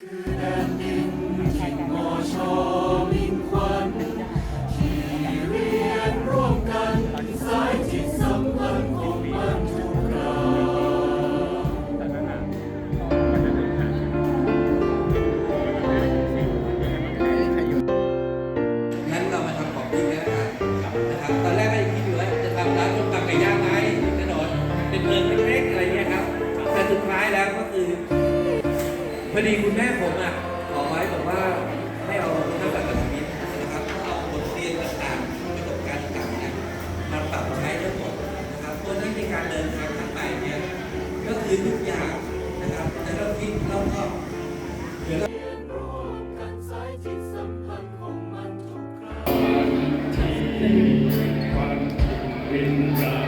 งั้น อดีคุณแม่ผมอะขอไว้บอกว่าให้เอาหน้าตัดกับชีวิตนะครับเอาบทเรียนต่างๆประสบการณ์ต่างๆเนี่ยมาปรับใช้ทั้งหมดนะครับเพราะฉะนั้นในการเดินทางครั้งไปเนี่ยก็คือทุกอย่างนะครับจะต้องคิดเรอบคอบเดี๋ยวถื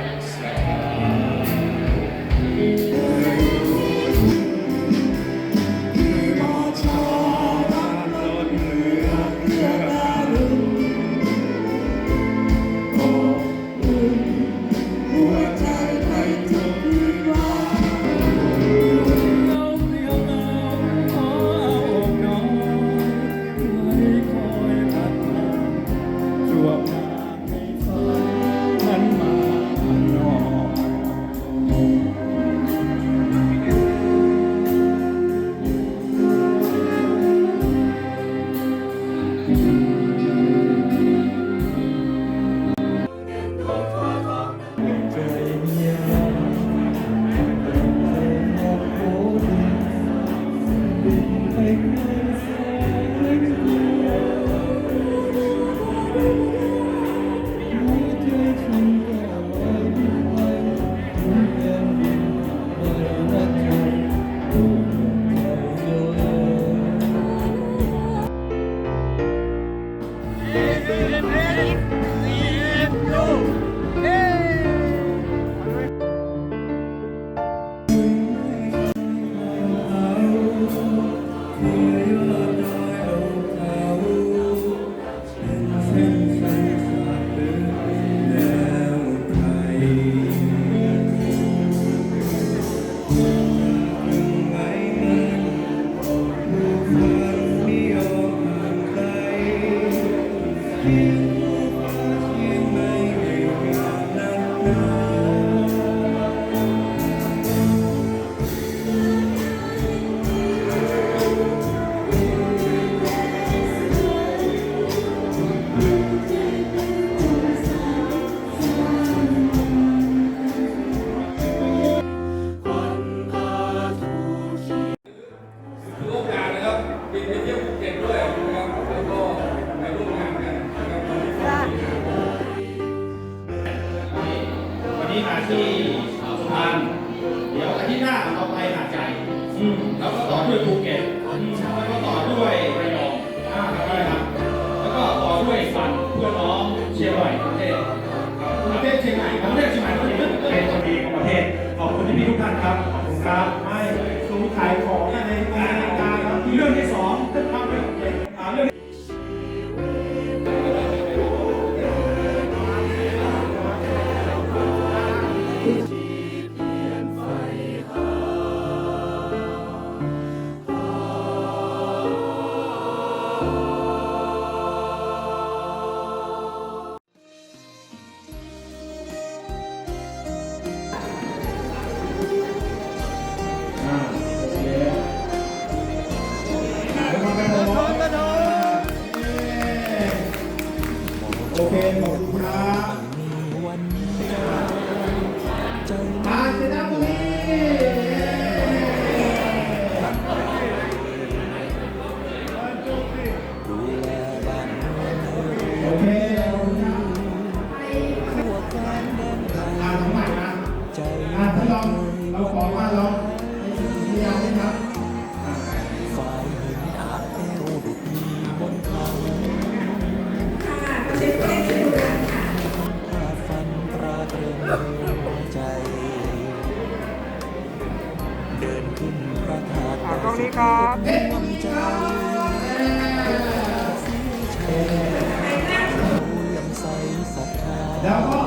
อ อ่านของใหม่นะอ่าถ้าลองเราขอว่าลองในสิ่งที่ยาได้ครับอ่าอ่ากล้องนี้ครับแล้วก็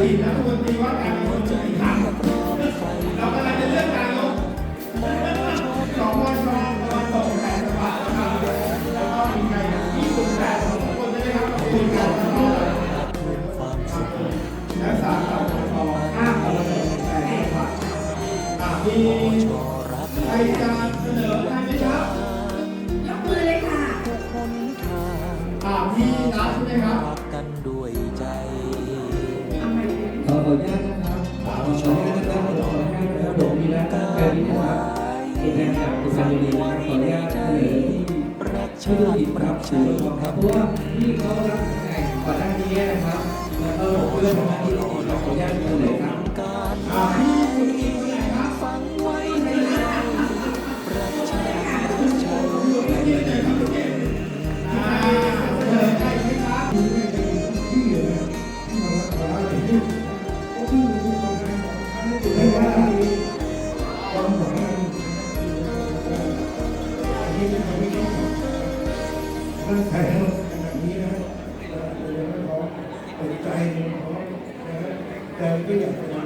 ดีตรัฐมนตรีว่าการกระทรวงยุติธรรมเรากำลังจะเลือกนายกสองวันรองวันตกแปดจังหวัดนะครับแล้วก็มีใครที่สุดแปดสองคนใช่ไหมครับคุณการตลอดและสามเราขอห้าตะวันตกแปดจังหวัดอ่ามีใครจะเสนอใครไหมครับยกมือเลยค่ะอ่ามีนัดใช่ไหมครับ ชื่อผิดครับชื่อของครับเพราะว่าที่เขารับตำแหน่งก่อนหน้านี้นะครับแล้วก็เพื่องของหน้าที่ที่เราขออนุญาตเลย นี้นะเลยนะเขาติดใจเขานะแต่ก็อยากจะมา